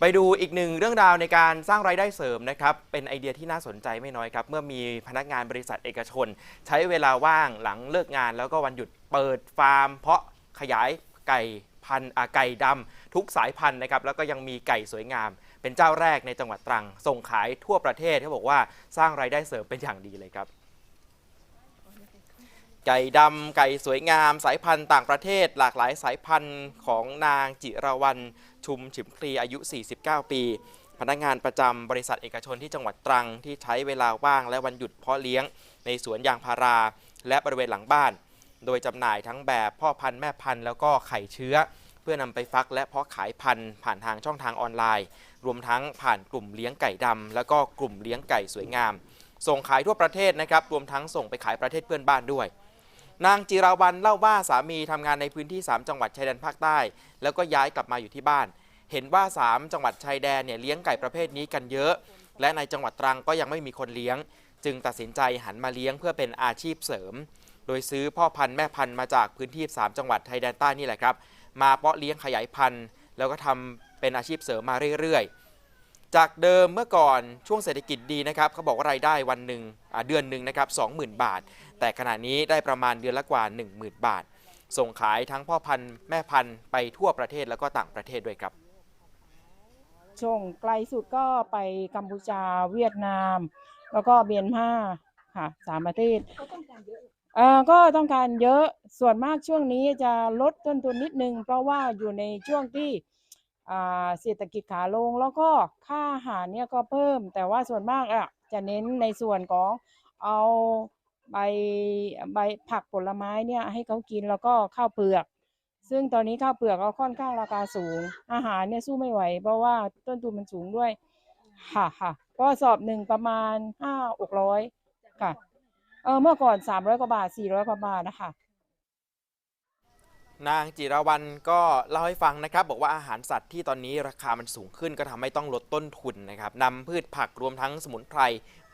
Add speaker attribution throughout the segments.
Speaker 1: ไปดูอีกหนึ่งเรื่องราวในการสร้างรายได้เสริมนะครับ เป็นไอเดียที่น่าสนใจไม่น้อยครับ เมื่อมีพนักงานบริษัทเอกชน ใช้เวลาว่างหลังเลิกงาน แล้วก็วันหยุดเปิดฟาร์ม เพาะขยายไก่พันธุ์อ่าไก่ดำทุกสายพันธุ์นะครับ แล้วก็ยังมีไก่สวยงาม เป็นเจ้าแรกในจังหวัดตรัง ส่งขายทั่วประเทศเขาบอกว่าสร้างรายได้เสริมเป็นอย่างดีเลยครับ ไก่ดำไก่สวยงาม สายพันธุ์ต่างประเทศ หลากหลายสายพันธุ์ของนางจิรวรรณชุมฉิมพลีอายุ 49 ปี พนักงานประจำบริษัทเอกชนที่จังหวัดตรังที่ใช้เวลาว่างและวันหยุดเพาะเลี้ยง ในสวนยางพารา และบริเวณหลังบ้าน โดยจำหน่ายทั้งแบบพ่อพันธุ์แม่พันธุ์แล้วก็ไข่เชื้อ เพื่อนำไปฟักและเพาะขายพันธุ์ผ่านทางช่องทางออนไลน์ รวมทั้งผ่านกลุ่มเลี้ยงไก่ดำแล้วก็กลุ่มเลี้ยงไก่สวยงาม ส่งขายทั่วประเทศนะครับรวมทั้งส่งไปขายประเทศเพื่อนบ้านด้วย นางจิราวันเล่าว่าสามีทำงานในพื้นที่ 3 จังหวัดชายแดนภาคใต้ แล้วก็ย้ายกลับมาอยู่ที่บ้าน เห็นว่า 3 จังหวัดชายแดนเนี่ยเลี้ยงไก่ประเภทนี้กันเยอะ และในจังหวัดตรังก็ยังไม่มีคนเลี้ยง จึงตัดสินใจหันมาเลี้ยงเพื่อเป็นอาชีพเสริม โดยซื้อพ่อพันธุ์แม่พันธุ์มาจากพื้นที่ 3 จังหวัดชายแดนใต้นี่แหละครับ มาเพาะเลี้ยงขยายพันธุ์ แล้วก็ทำเป็นอาชีพเสริมมาเรื่อยๆ จากเดิมเมื่อก่อนช่วงเศรษฐกิจดีนะครับเขาบอกว่ารายได้วันหนึ่งเดือนหนึ่งนะครับ20,000 บาท แต่ขณะนี้ได้ประมาณเดือนละกว่า 10,000 บาท ส่งขายทั้งพ่อพันธุ์แม่พันธุ์ไปทั่วประเทศแล้วก็ต่างประเทศด้วยครับ
Speaker 2: ช่วงไกลสุดก็ไปกัมพูชาเวียดนาม แล้วก็เมียนมาค่ะสามประเทศเอ่อก็ต้องการเยอะส่วนมากช่วงนี้จะลดต้นทุนนิดนึง เพราะว่าอยู่ในช่วงที่ เศรษฐกิจขาลงแล้วก็ค่าอาหารเนี่ยก็เพิ่ม แต่ว่าส่วนมากอะจะเน้นในส่วนของเอาใบใบผักผลไม้เนี่ยให้เขากินแล้วก็ข้าวเปลือก ซึ่งตอนนี้ข้าวเปลือกก็ค่อนข้างราคาสูง อาหารเนี่ยสู้ไม่ไหว เพราะว่าต้นทุนมันสูงด้วยค่ะค่ะก็สอบหนึ่งประมาณห้าอกร้อยค่ะเออเมื่อก่อนสามร้อยกว่าบาทสี่ร้อยกว่าบาทนะคะ
Speaker 1: นางจิรวรรณก็เล่าให้ฟังนะครับ บอกว่าอาหารสัตว์ที่ตอนนี้ราคามันสูงขึ้นก็ทำให้ต้องลดต้นทุนนะครับนำพืชผักรวมทั้งสมุนไพร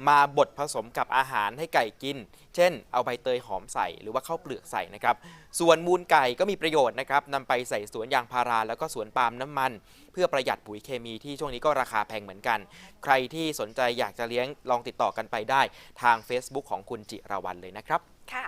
Speaker 1: มาบดผสมกับอาหารให้ไก่กิน เช่น เอาใบเตยหอมใส่หรือว่าข้าวเปลือกใส่นะครับ ส่วนมูลไก่ก็มีประโยชน์นะครับนำไปใส่สวนยางพาราแล้วก็สวนปาล์มน้ำมัน เพื่อประหยัดปุ๋ยเคมีที่ช่วงนี้ก็ราคาแพงเหมือนกัน ใครที่สนใจอยากจะเลี้ยงลองติดต่อกันไปได้ ทาง Facebook ของคุณจิรวรรณเลยนะครับ
Speaker 3: ค่ะ